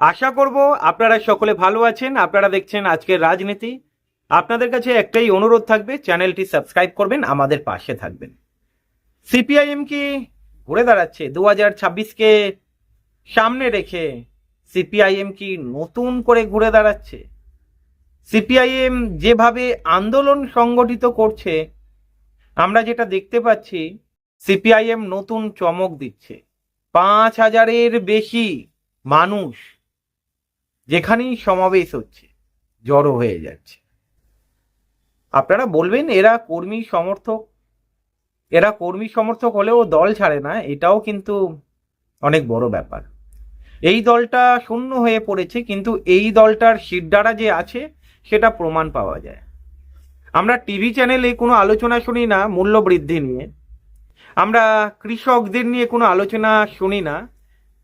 আশা করব আপনারা সকলে ভালো আছেন। আপনারা দেখছেন আজকের রাজনীতি। আপনাদের কাছে একটাই অনুরোধ থাকবে, চ্যানেলটি সাবস্ক্রাইব করবেন, আমাদের পাশে থাকবেন। সিপিআইএম কি ঘুরে দাঁড়াচ্ছে? দু হাজার ছাব্বিশকে সামনে রেখে সিপিআইএম কি নতুন করে ঘুরে দাঁড়াচ্ছে? সিপিআইএম যেভাবে আন্দোলন সংগঠিত করছে, আমরা যেটা দেখতে পাচ্ছি, সিপিআইএম নতুন চমক দিচ্ছে। পাঁচ হাজারের বেশি মানুষ যেখানেই সমাবেশ হচ্ছে, জড়ো হয়ে যাচ্ছে। আপনারা বলবেন, এরা কর্মী সমর্থক, এরা কর্মী সমর্থক হলেও দল ছাড়ে না, এটাও কিন্তু অনেক বড় ব্যাপার। এই দলটা শূন্য হয়ে পড়েছে, কিন্তু এই দলটার শিরদাঁড়া যে আছে, সেটা প্রমাণ পাওয়া যায়। আমরা টিভি চ্যানেলে কোনো আলোচনা শুনি না মূল্য বৃদ্ধি নিয়ে। আমরা কৃষকদের নিয়ে কোনো আলোচনা শুনি না।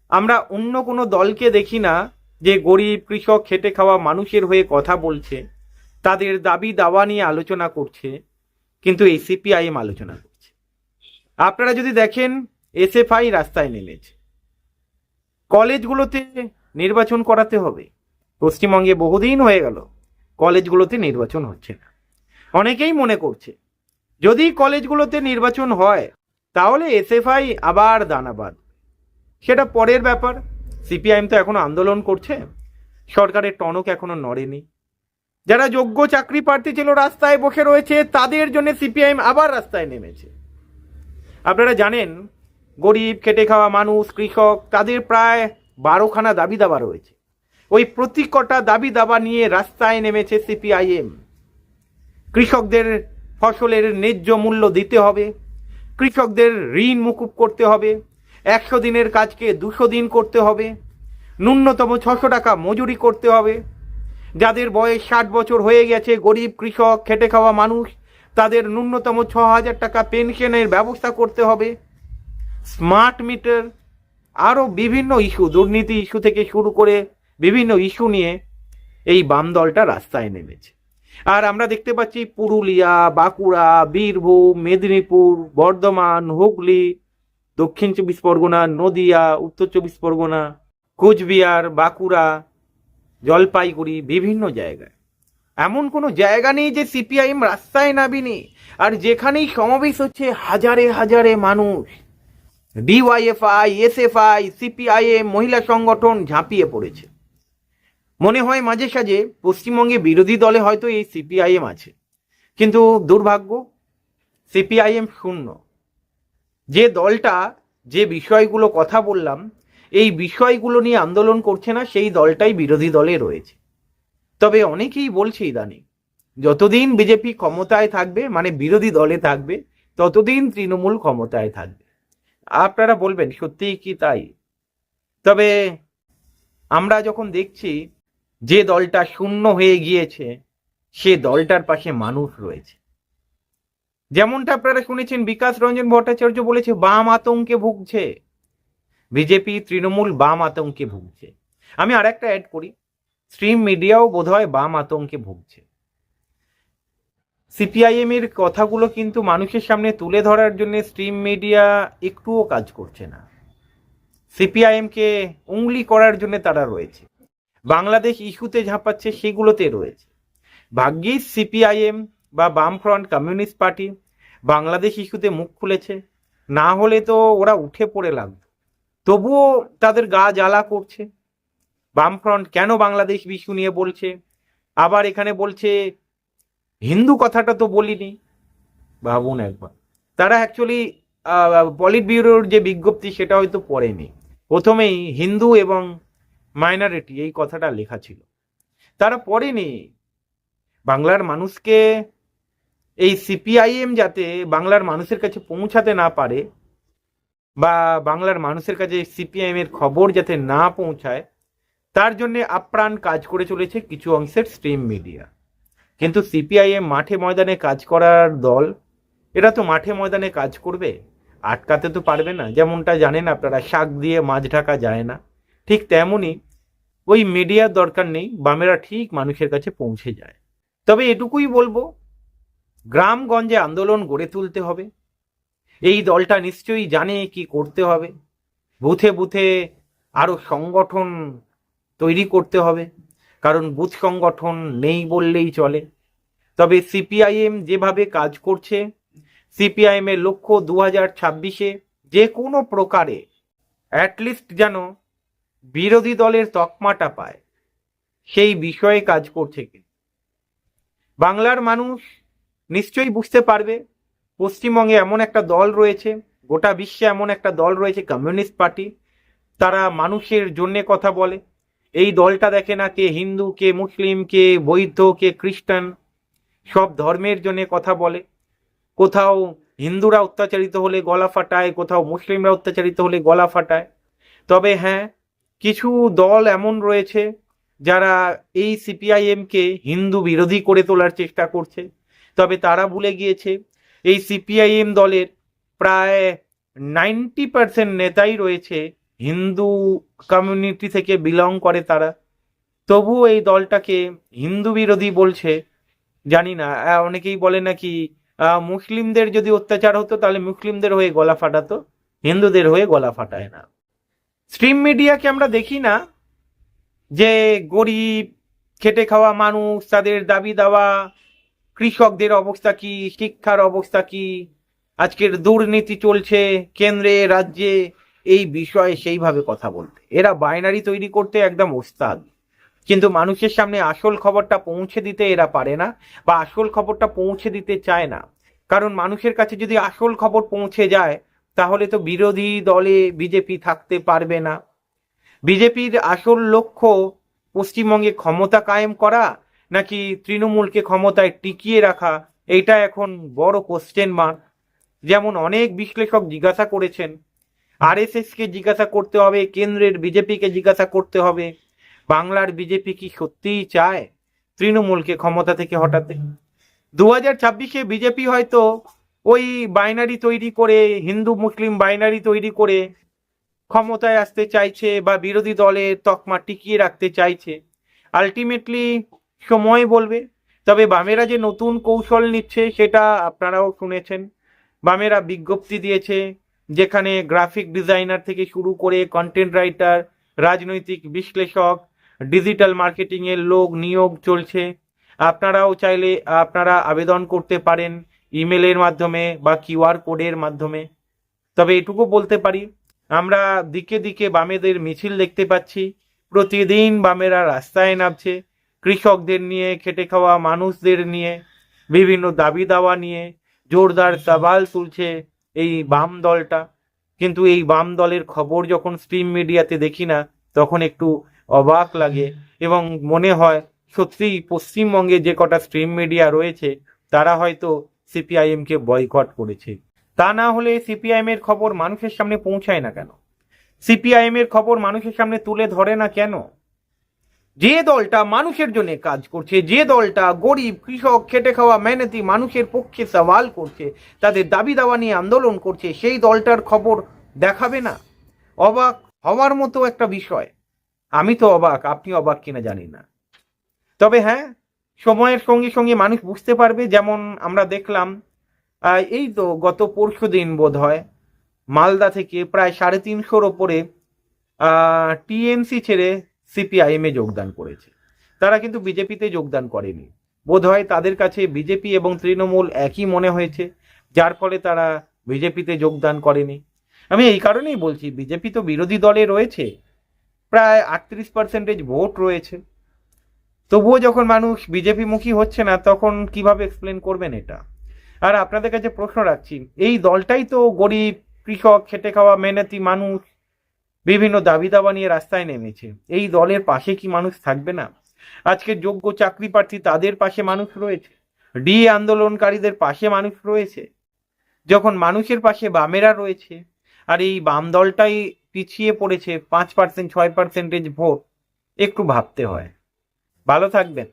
আমরা অন্য কোনো দলকে দেখি না যে গরিব কৃষক খেটে খাওয়া মানুষের হয়ে কথা বলছে, তাদের দাবি দাওয়া নিয়ে আলোচনা করছে, কিন্তু এই সিপিআইএম আলোচনা করছে। আপনারা যদি দেখেন, এসএফআই রাস্তায় নেমেছে। কলেজগুলোতে নির্বাচন করাতে হবে। পশ্চিমবঙ্গে বহুদিন হয়ে গেল, কলেজগুলোতে নির্বাচন হচ্ছে না। অনেকেই মনে করছে, যদি কলেজগুলোতে নির্বাচন হয়, তাহলে এসএফআই আবার দানাবাদ। সেটা পরের ব্যাপার। সিপিআইএম তো এখনও আন্দোলন করছে। সরকারের টনক এখনও নড়েনি। যারা যোগ্য চাকরি প্রার্থী ছিল রাস্তায় বসে রয়েছে, তাদের জন্য সিপিআইএম আবার রাস্তায় নেমেছে। আপনারা জানেন, গরিব খেটে খাওয়া মানুষ, কৃষক, তাদের প্রায় বারোখানা দাবি দাবা রয়েছে। ওই প্রতি কটা দাবি দাবা নিয়ে রাস্তায় নেমেছে সিপিআইএম। কৃষকদের ফসলের ন্যায্য মূল্য দিতে হবে, কৃষকদের ঋণ মুকুব করতে হবে একশো দিনের কাজকে দুশো দিন করতে হবে। ন্যূনতম ছশো টাকা মজুরি করতে হবে। যাদের বয়স ষাট বছর হয়ে গেছে, গরিব কৃষক, খেটে খাওয়া মানুষ, তাদের ন্যূনতম ছ হাজার টাকা পেনশনের ব্যবস্থা করতে হবে। স্মার্ট মিটার, আরও বিভিন্ন ইস্যু, দুর্নীতি ইস্যু থেকে শুরু করে বিভিন্ন ইস্যু নিয়ে এই বাম দলটা রাস্তায় নেমেছে। আর আমরা দেখতে পাচ্ছি পুরুলিয়া, বাঁকুড়া, বীরভূম, মেদিনীপুর, বর্ধমান, হুগলি দক্ষিণ চব্বিশ পরগনা, নদিয়া, উত্তর চব্বিশ পরগনা, কোচবিহার, বাঁকুড়া, জলপাইগুড়ি, বিভিন্ন জায়গায়। এমন কোনো জায়গা নেই যে সিপিআইএম রাস্তায় নামিনি আর যেখানেই সমাবেশ হচ্ছে হাজারে হাজারে মানুষ। ডিওয়াইএফআই, এসএফআই, সিপিআইএম, মহিলা সংগঠন ঝাঁপিয়ে পড়েছে। মনে হয় মাঝে সাঝে পশ্চিমবঙ্গে বিরোধী দলে হয়তো এই সিপিআইএম আছে। কিন্তু দুর্ভাগ্য, সিপিআইএম শূন্য। যে দলটা যে বিষয়গুলো কথা বললাম, এই বিষয়গুলো নিয়ে আন্দোলন করছে না, সেই দলটাই বিরোধী দলে রয়েছে। তবে অনেকেই বলছে ইদানিং, যতদিন বিজেপি ক্ষমতায় থাকবে মানে বিরোধী দলে থাকবে, ততদিন তৃণমূল ক্ষমতায় থাকবে। আপনারা বলবেন, সত্যিই কি তাই? তবে আমরা যখন দেখছি যে দলটা শূন্য হয়ে গিয়েছে, সে দলটার পাশে মানুষ রয়েছে। যেমনটা আপনারা শুনেছেন, বিকাশ রঞ্জন ভট্টাচার্য বলেছে, বাম আতঙ্কে ভুগছে। বিজেপি, তৃণমূল বাম আতঙ্কে ভুগছে। আমি আর একটা অ্যাড করি স্ট্রিম মিডিয়াও বোধহয় বাম আতঙ্কে ভুগছে। সিপিআইএম এর কথাগুলো কিন্তু মানুষের সামনে তুলে ধরার জন্য স্ট্রিম মিডিয়া একটুও কাজ করছে না। সিপিআইএমকে উংলি করার জন্য তারা রয়েছে। বাংলাদেশ ইস্যুতে ঝাঁপাচ্ছে, সেগুলোতে রয়েছে। ভাগ্যিস সিপিআইএম বা বামফ্রন্ট কমিউনিস্ট পার্টি, বাংলাদেশ ইস্যুতে মুখ খুলেছে, না হলে তো ওরা উঠে পড়ে লাগতো তবুও তাদের গা জ্বালা করছে। বামফ্রন্ট কেন বাংলাদেশ ইস্যু নিয়ে বলছে? আবার এখানে বলছে, হিন্দু কথাটা তো বলিনি। ভাবুন একবার। তারা অ্যাকচুয়ালি পলিট ব্যুরোর যে বিজ্ঞপ্তি সেটা হয়তো পড়েনি। প্রথমেই হিন্দু এবং মাইনরিটি এই কথাটা লেখা ছিল। তারা পড়েনি। বাংলার মানুষকে এই সিপিআইএম যাতে বাংলার মানুষের কাছে পৌঁছাতে না পারে বা বাংলার মানুষের কাছে সিপিআইএম এর খবর যাতে না পৌঁছায়, তার জন্য আপ্রাণ কাজ করে চলেছে কিছু অংশের স্ট্রিম মিডিয়া। কিন্তু সিপিআইএম মাঠে ময়দানে কাজ করার দল, এরা তো মাঠে ময়দানে কাজ করবে, আটকাতে তো পারবে না। যেমনটা জানেন আপনারা, শাক দিয়ে মাছ ঢাকা যায় না। ঠিক তেমনই ওই মিডিয়ার দরকার নেই, বামেরা ঠিক মানুষের কাছে পৌঁছে যায়। তবে এটুকুই বলব গ্রামগঞ্জে আন্দোলন গড়ে তুলতে হবে। এই দলটা নিশ্চয়ই জানে কি করতে হবে। বুথে বুথে আরও সংগঠন তৈরি করতে হবে। কারণ বুথ সংগঠন নেই বললেই চলে। তবে সিপিআইএম যেভাবে কাজ করছে সিপিআইএম এর লক্ষ্য দু হাজার ছাব্বিশে যে কোনো প্রকারে অ্যাটলিস্ট যেন বিরোধী দলের তকমাটা পায়, সেই বিষয়ে কাজ করছে কি? বাংলার মানুষ নিশ্চয়ই বুঝতে পারবে, পশ্চিমবঙ্গে এমন একটা দল রয়েছে, গোটা বিশ্বে এমন একটা দল রয়েছে, কমিউনিস্ট পার্টি, তারা মানুষের জন্যে কথা বলে। এই দলটা দেখে না কে হিন্দু, কে মুসলিম, কে বৌদ্ধ, কে খ্রিস্টান, সব ধর্মের জন্য কথা বলে। কোথাও হিন্দুরা অত্যাচারিত হলে গলা ফাটায়, কোথাও মুসলিমরা অত্যাচারিত হলে গলা ফাটায়। তবে হ্যাঁ কিছু দল এমন রয়েছে, যারা এই সিপিআইএমকে হিন্দু বিরোধী করে তোলার চেষ্টা করছে। তবে তারা ভুলে গিয়েছে। এই সিপিআইএম দলের প্রায় নাইনটি পার্সেন্ট নেতাই রয়েছে। হিন্দু কমিউনিটি থেকে বিলং করে তারা। তবুও এই দলটাকে হিন্দু বিরোধী বলছে। জানি না অনেকেই বলে নাকি মুসলিমদের যদি অত্যাচার হতো তাহলে মুসলিমদের হয়ে গলা ফাটাতো, হিন্দুদের হয়ে গলা ফাটায় না। স্ট্রিম মিডিয়াকে আমরা দেখি না যে গরিব, খেটে খাওয়া মানুষ, তাদের দাবি দাওয়া কৃষকদের অবস্থা কি? শিক্ষার অবস্থা কি? আজকের দুর্নীতি চলছে কেন্দ্রে, রাজ্যে, এই বিষয়ে সেইভাবে কথা বলতে। এরা বাইনারি তৈরি করতে একদম ওস্তাদ। কিন্তু মানুষের সামনে আসল খবরটা পৌঁছে দিতে এরা পারে না বা আসল খবরটা পৌঁছে দিতে চায় না। কারণ মানুষের কাছে যদি আসল খবর পৌঁছে যায়, তাহলে তো বিরোধী দলে বিজেপি থাকতে পারবে না। বিজেপির আসল লক্ষ্য পশ্চিমবঙ্গে ক্ষমতা কায়েম করা নাকি তৃণমূলকে ক্ষমতায় টিকিয়ে রাখা, এইটা এখন বড় কোশ্চেন মার্ক যেমন অনেক বিশ্লেষক জিজ্ঞাসা করেছেন আরএসএস কে জিজ্ঞাসা করতে হবে, কেন্দ্রের বিজেপিকে জিজ্ঞাসা করতে হবে, বাংলার বিজেপি কি সত্যিই চায় তৃণমূলকে ক্ষমতা থেকে হটাতে? দু হাজার ছাব্বিশে বিজেপি হয়তো ওই বাইনারি তৈরি করে, হিন্দু মুসলিম বাইনারি তৈরি করে ক্ষমতায় আসতে চাইছে বা বিরোধী দলের তকমা টিকিয়ে রাখতে চাইছে। আলটিমেটলি সময় বলবে। তবে বামেরা যে নতুন কৌশল নিচ্ছে, সেটা আপনারাও শুনেছেন। বামেরা বিজ্ঞপ্তি দিয়েছে, যেখানে গ্রাফিক ডিজাইনার থেকে শুরু করে কন্টেন্ট রাইটার রাজনৈতিক বিশ্লেষক ডিজিটাল মার্কেটিং এর লোক নিয়োগ চলছে। আপনারাও চাইলে আপনারা আবেদন করতে পারেন ইমেলের মাধ্যমে বা কিউআর কোডের মাধ্যমে। তবে এটুকু বলতে পারি, আমরা দিকে দিকে বামেদের মিছিল দেখতে পাচ্ছি। প্রতিদিন বামেরা রাস্তায় নামছে। কৃষকদের নিয়ে, খেটে খাওয়া মানুষদের নিয়ে, বিভিন্ন দাবি দাওয়া নিয়ে জোরদার সওয়াল তুলছে এই বাম দলটা। কিন্তু এই বাম দলের খবর যখন স্ট্রিম মিডিয়াতে দেখি না, তখন একটু অবাক লাগে এবং মনে হয় সত্যিই পশ্চিমবঙ্গে যে কটা স্ট্রিম মিডিয়া রয়েছে, তারা হয়তো সিপিআইএমকে বয়কট করেছে। তা না হলে সিপিআইএম এর খবর মানুষের সামনে পৌঁছায় না কেন? সিপিআইএম এর খবর মানুষের সামনে তুলে ধরে না কেন? যে দলটা মানুষের জন্য কাজ করছে, যে দলটা গরিব, কৃষক, খেটে খাওয়া, মেহনতি মানুষের পক্ষে সওয়াল করছে, তাদের দাবি দাওয়া নিয়ে আন্দোলন করছে, সেই দলটার খবর দেখাবে না। অবাক হওয়ার মতো একটা বিষয়। আমি তো অবাক, আপনি অবাক কিনা জানি না। তবে হ্যাঁ সময়ের সঙ্গে সঙ্গে মানুষ বুঝতে পারবে, যেমন আমরা দেখলাম এই তো গত পরশু দিন বোধ হয় মালদা থেকে প্রায় সাড়ে তিনশোর ওপরে টিএমসি ছেড়ে সিপিআইএম যোগদান করেছে। তারা কিন্তু বিজেপিতে যোগদান করেনি। বোধহয় তাদের কাছে বিজেপি এবং তৃণমূল একই মনে হয়েছে, যার ফলে তারা বিজেপিতে যোগদান করেনি। আমি এই কারণেই বলছি, বিজেপি তো বিরোধী দলে রয়েছে, প্রায় আটত্রিশ পার্সেন্টেজ ভোট রয়েছে। তবুও যখন মানুষ বিজেপি মুখী হচ্ছে না, তখন কীভাবে এক্সপ্লেন করবেন এটা? আর আপনাদের কাছে প্রশ্ন রাখছি, এই দলটাই তো গরিব, কৃষক খেটে খাওয়া মেহনতি মানুষ বিভিন্ন দাবি দাবা নিয়ে রাস্তায় নেমেছে। এই দলের পাশে কি মানুষ থাকবে না? আজকে যোগ্য চাকরি প্রার্থী তাদের পাশে মানুষ রয়েছে। ডি আন্দোলনকারীদের পাশে মানুষ রয়েছে। যখন মানুষের পাশে বামেরা রয়েছে, আর এই বাম দলটাই পিছিয়ে পড়েছে, পাঁচ পার্সেন্ট ছয় পার্সেন্টেজ ভোট, একটু ভাবতে হয়। ভালো থাকবেন।